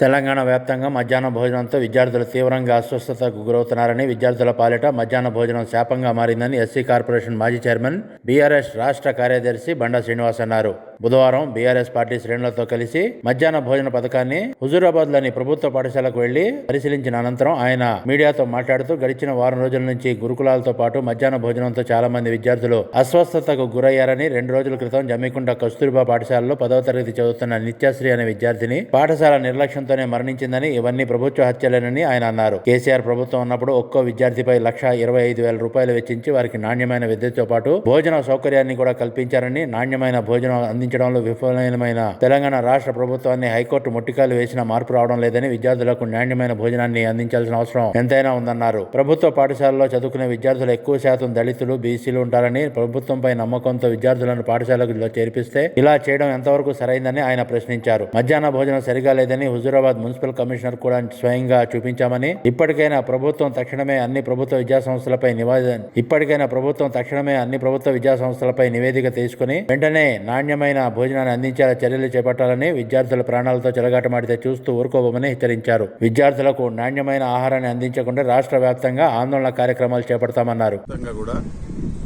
తెలంగాణ వ్యాప్తంగా మధ్యాహ్న భోజనంతో విద్యార్థులు తీవ్రంగా అస్వస్థతకు గురవుతున్నారని విద్యార్థుల పాలిట మధ్యాహ్న భోజనం శాపంగా మారిందని ఎస్సీ కార్పొరేషన్ మాజీ చైర్మన్ బీఆర్ఎస్ రాష్ట్ర కార్యదర్శి బండా శ్రీనివాస్ అన్నారు. బుధవారం బీఆర్ఎస్ పార్టీ శ్రేణులతో కలిసి మధ్యాహ్న భోజన పథకాన్ని హుజూరాబాద్లోని ప్రభుత్వ పాఠశాలకు వెళ్ళి పరిశీలించిన అనంతరం ఆయన మీడియాతో మాట్లాడుతూ గడిచిన వారం రోజుల నుంచి గురుకులాలతో పాటు మధ్యాహ్న భోజనంతో చాలా మంది విద్యార్థులు అస్వస్థతకు గురయ్యారని రెండు రోజుల క్రితం జమ్మికుంట కస్తూరిబా పాఠశాలలో పదవ తరగతి చదువుతున్న నిత్యాశ్రీ అనే విద్యార్థిని పాఠశాల నిర్లక్ష్యంతోనే మరణించిందని ఇవన్నీ ప్రభుత్వ హత్యలేనని ఆయన అన్నారు. కేసీఆర్ ప్రభుత్వం ఉన్నప్పుడు ఒక్కో విద్యార్థిపై లక్ష ఇరవై ఐదు వేల రూపాయలు వెచ్చించి వారికి నాణ్యమైన విద్యతో పాటు భోజన సౌకర్యాన్ని కూడా కల్పించారని నాణ్యమైన భోజనం సాధించడంలో విఫలమైన తెలంగాణ రాష్ట్ర ప్రభుత్వాన్ని హైకోర్టు ముట్టికాలు వేసిన మార్పు రావడం లేదని విద్యార్థులకు నాణ్యమైన భోజనాన్ని అందించాల్సిన అవసరం ఎంతైనా ఉందన్నారు. ప్రభుత్వ పాఠశాలలో చదువుకునే విద్యార్థులు ఎక్కువ శాతం దళితులు బీసీలు ఉంటారని ప్రభుత్వంపై నమ్మకంతో విద్యార్థులను పాఠశాలకు చేర్పిస్తే ఇలా చేయడం ఎంతవరకు సరైందని ఆయన ప్రశ్నించారు. మధ్యాహ్న భోజనం సరిగా లేదని హుజూరాబాద్ మున్సిపల్ కమిషనర్ కూడా స్వయంగా చూపించామని ఇప్పటికైనా ప్రభుత్వం తక్షణమే అన్ని ప్రభుత్వ విద్యా సంస్థలపై నివేదన ఇప్పటికైనా ప్రభుత్వం తక్షణమే అన్ని ప్రభుత్వ విద్యా సంస్థలపై నివేదిక తీసుకుని వెంటనే నాణ్యమైన భోజనాన్ని అందించేలా చర్యలు చేపట్టాలని విద్యార్థుల ప్రాణాలతో చెలగాటమాడితే చూస్తూ ఊరుకోబోమని హెచ్చరించారు. విద్యార్థులకు నాణ్యమైన ఆహారాన్ని అందించకుండా రాష్ట్ర వ్యాప్తంగా ఆందోళన కార్యక్రమాలు చేపడతామన్నారు. కూడా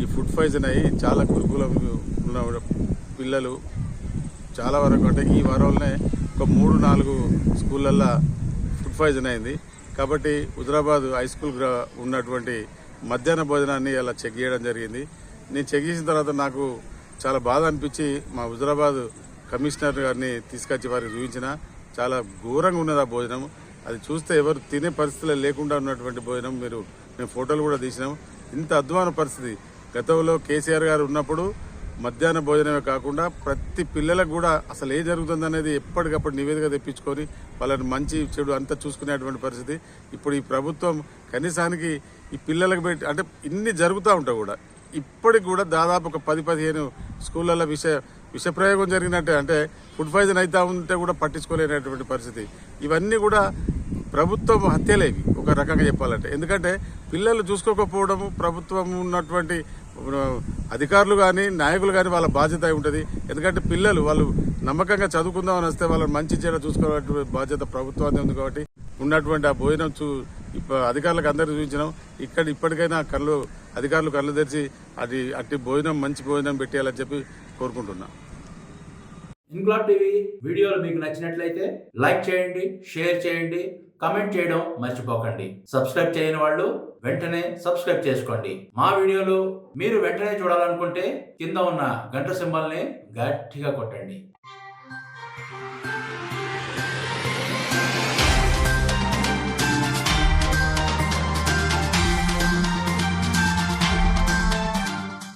ఈ ఫుడ్ పాయిజన్ అయ్యి చాలా గురుకులం ఉన్న పిల్లలు చాలా వరకు అంటే ఈ వారంలోనే ఒక మూడు నాలుగు స్కూళ్ళల్లో ఫుడ్ పాయిజన్ అయింది. కాబట్టి హుజరాబాద్ హై స్కూల్ ఉన్నటువంటి మధ్యాహ్న భోజనాన్ని అలా చెక్ చేయడం జరిగింది. నేను చెక్ చేసిన తర్వాత నాకు చాలా బాధ అనిపించి మా హుజరాబాద్ కమిషనర్ గారిని తీసుకొచ్చి వారికి చూపించిన. చాలా ఘోరంగా ఉన్నది ఆ భోజనం. అది చూస్తే ఎవరు తినే పరిస్థితులు లేకుండా ఉన్నటువంటి భోజనం మీరు మేము ఫోటోలు కూడా తీసినాం. ఇంత అధ్వాన పరిస్థితి. గతంలో కేసీఆర్ గారు ఉన్నప్పుడు మధ్యాహ్న భోజనమే కాకుండా ప్రతి పిల్లలకు కూడా అసలు ఏ జరుగుతుంది అనేది ఎప్పటికప్పుడు నివేదిక తెప్పించుకొని వాళ్ళని మంచి చెడు అంతా చూసుకునేటువంటి పరిస్థితి. ఇప్పుడు ఈ ప్రభుత్వం కనీసానికి ఈ పిల్లలకు పెట్టి అంటే ఇన్ని జరుగుతూ ఉంటాయి కూడా. ఇప్పటికి కూడా దాదాపు ఒక పది పదిహేను స్కూళ్ళల్లో విష విషప్రయోగం జరిగినట్టే. అంటే ఫుడ్ పాయిజన్ అవుతా ఉంటే కూడా పట్టించుకోలేనటువంటి పరిస్థితి. ఇవన్నీ కూడా ప్రభుత్వం హత్యలేవి ఒక రకంగా చెప్పాలంటే. ఎందుకంటే పిల్లలు చూసుకోకపోవడము ప్రభుత్వం ఉన్నటువంటి అధికారులు కానీ నాయకులు కానీ వాళ్ళ బాధ్యత ఉంటుంది. ఎందుకంటే పిల్లలు వాళ్ళు నమ్మకంగా చదువుకుందామని వస్తే వాళ్ళని మంచి చేయడం చూసుకోవాల్సిన బాధ్యత ప్రభుత్వాన్ని ఉంది కాబట్టి ఉన్నటువంటి ఆ భోజనం చూ ఇప్ప- అధికారులకు అందరికీ చూపించినాం. ఇక్కడ ఇప్పటికైనా కళ్ళు అధికారులు కళ్ళు తెరిచి అది అట్టి భోజనం మంచి భోజనం పెట్టేయాలని చెప్పి కోరుకుంటున్నా. ఇంక్లాబ్ టీవీ వీడియోలు మీకు నచ్చినట్లయితే లైక్ చేయండి షేర్ చేయండి కమెంట్ చేయడం మర్చిపోకండి. సబ్స్క్రైబ్ చేయని వాళ్ళు వెంటనే సబ్స్క్రైబ్ చేసుకోండి. మా వీడియోలు మీరు వెంటనే చూడాలనుకుంటే కింద ఉన్న గంట సింబల్ని గట్టిగా కొట్టండి.